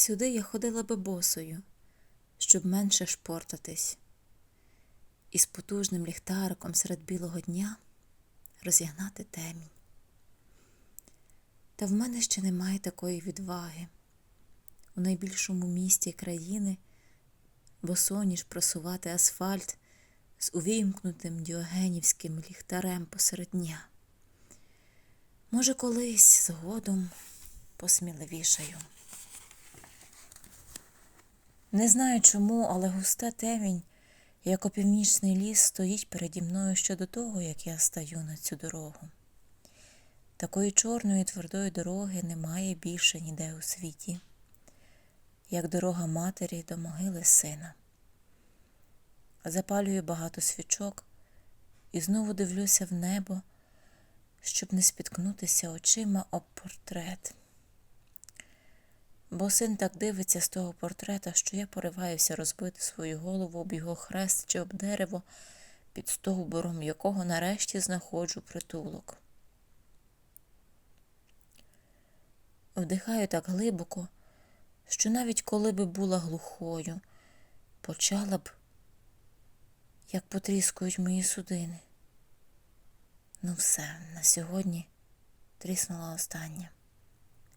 Сюди я ходила би босою, щоб менше шпортатись, і з потужним ліхтариком серед білого дня розігнати темінь. Та в мене ще немає такої відваги у найбільшому місті країни босоніж просувати асфальт з увімкнутим діогенівським ліхтарем посеред дня. Може, колись згодом посміливішаю. Не знаю чому, але густа темінь, як опівнічний ліс, стоїть переді мною щодо того, як я стаю на цю дорогу. Такої чорної твердої дороги немає більше ніде у світі, як дорога матері до могили сина. Запалюю багато свічок і знову дивлюся в небо, щоб не спіткнутися очима об портрет. Бо син так дивиться з того портрета, що я пориваюся розбити свою голову об його хрест чи об дерево, під стовбуром якого нарешті знаходжу притулок. Вдихаю так глибоко, що навіть коли би була глухою, почала б, як потріскують мої судини. Ну все, на сьогодні тріснула остання.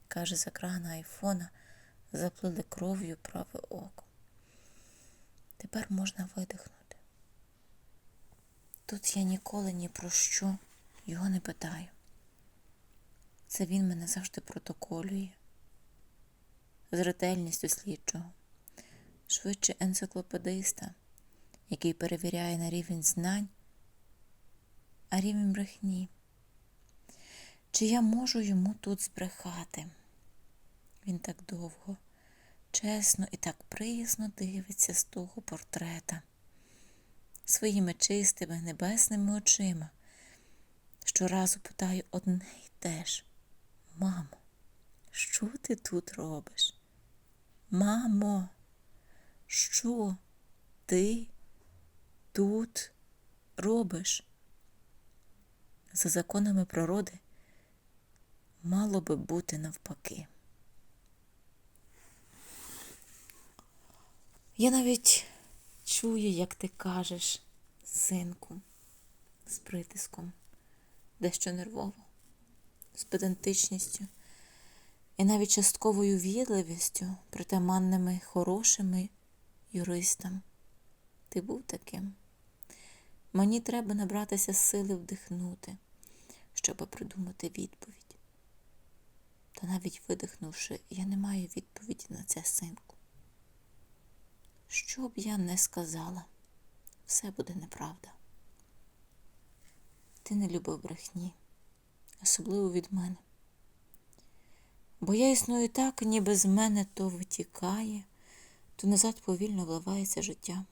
Каже, з екрана айфона заплили кров'ю праве око. Тепер можна видихнути. Тут я ніколи ні про що його не питаю. Це він мене завжди протоколює з ретельністю слідчого, швидше енциклопедиста, який перевіряє на рівень знань, а рівень брехні. Чи я можу йому тут збрехати? Він так довго, чесно і так приязно дивиться з того портрета своїми чистими небесними очима. Щоразу питаю одне й те ж. Мамо, що ти тут робиш? Мамо, що ти тут робиш? За законами природи мало би бути навпаки. Я навіть чую, як ти кажеш, синку, з притиском, дещо нервово, з педантичністю і навіть частковою в'їдливістю, притаманними хорошими юристам. Ти був таким. Мені треба набратися сили вдихнути, щоб придумати відповідь. Та навіть видихнувши, я не маю відповіді на це, синку. Що б я не сказала, все буде неправда. Ти не любив брехні, особливо від мене. Бо я існую так, ніби з мене то витікає, то назад повільно вливається життя.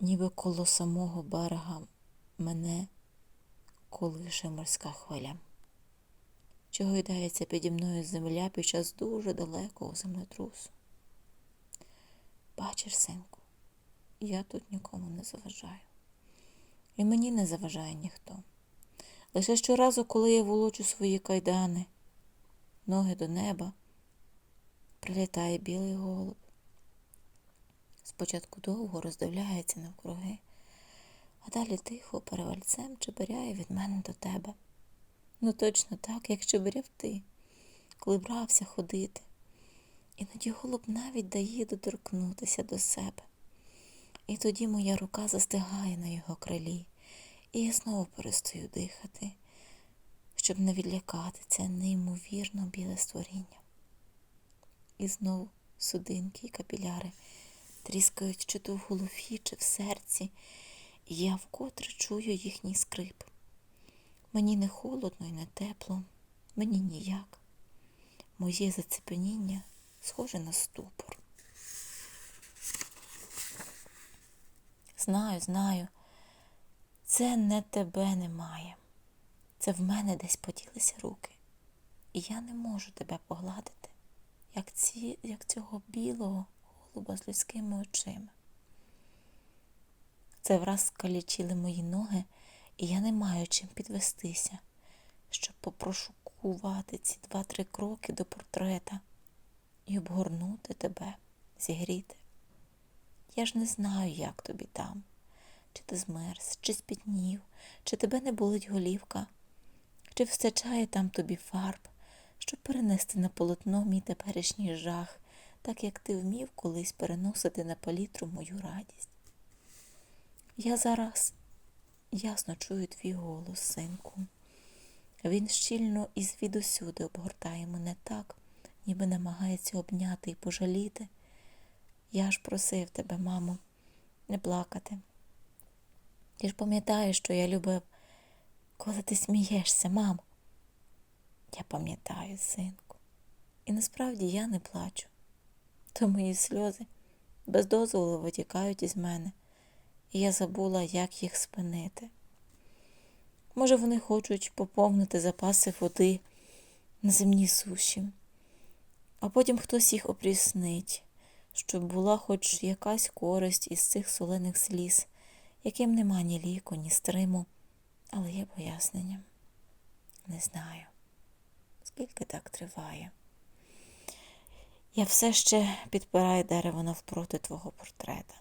Ніби коло самого берега мене колише морська хвиля що гойдається піді мною земля під час дуже далекого землетрусу. Бачиш, синку, я тут нікому не заважаю. І мені не заважає ніхто. Лише щоразу, коли я волочу свої кайдани, ноги до неба, прилітає білий голуб. Спочатку довго роздивляється навкруги, а далі тихо перевальцем чебиряє від мене до тебе. Ну точно так, як чебиряв ти, коли брався ходити. Іноді голуб навіть дає доторкнутися до себе. І тоді моя рука застигає на його крилі, і я знову перестаю дихати, щоб не відлякати це неймовірно біле створіння. І знову судинки і капіляри тріскають чи то в голові, чи в серці, і я вкотре чую їхній скрип. Мені не холодно і не тепло, мені ніяк. Моє зацепеніння схоже на ступор. Знаю, знаю, це не тебе немає. Це в мене десь поділися руки. І я не можу тебе погладити, як, ці, як цього білого голуба з людськими очима. Це враз скалічили мої ноги і я не маю чим підвестися, що попрошу покрокувати ці два-три кроки до портрета і обгорнути тебе, зігріти. Я ж не знаю, як тобі там, чи ти змерз, чи спітнів, чи тебе не болить голівка, чи вистачає там тобі фарб, щоб перенести на полотно мій теперішній жах, так як ти вмів колись переносити на палітру мою радість. Я зараз ясно чую твій голос, синку. Він щільно і звідусюди обгортає мене так, ніби намагається обняти і пожаліти. Я ж просив тебе, мамо, не плакати. Ти ж пам'ятаєш, що я любив, коли ти смієшся, мамо. Я пам'ятаю, синку, і насправді я не плачу, то мої сльози без дозволу витікають із мене, і я забула, як їх спинити. Може, вони хочуть поповнити запаси води на земній суші, а потім хтось їх опріснить, щоб була хоч якась користь із цих солених сліз, яким нема ні ліку, ні стриму, але є пояснення. Не знаю, скільки так триває. Я все ще підпираю дерево навпроти твого портрета.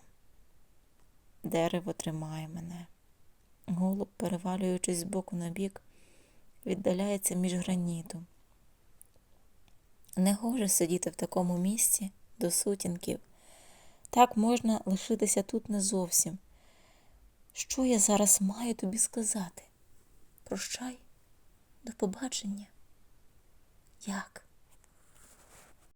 Дерево тримає мене. Голуб, перевалюючись з боку на бік, віддаляється між граніту. Не гоже сидіти в такому місці до сутінків. Так можна лишитися тут не зовсім. Що я зараз маю тобі сказати? Прощай, до побачення. Як?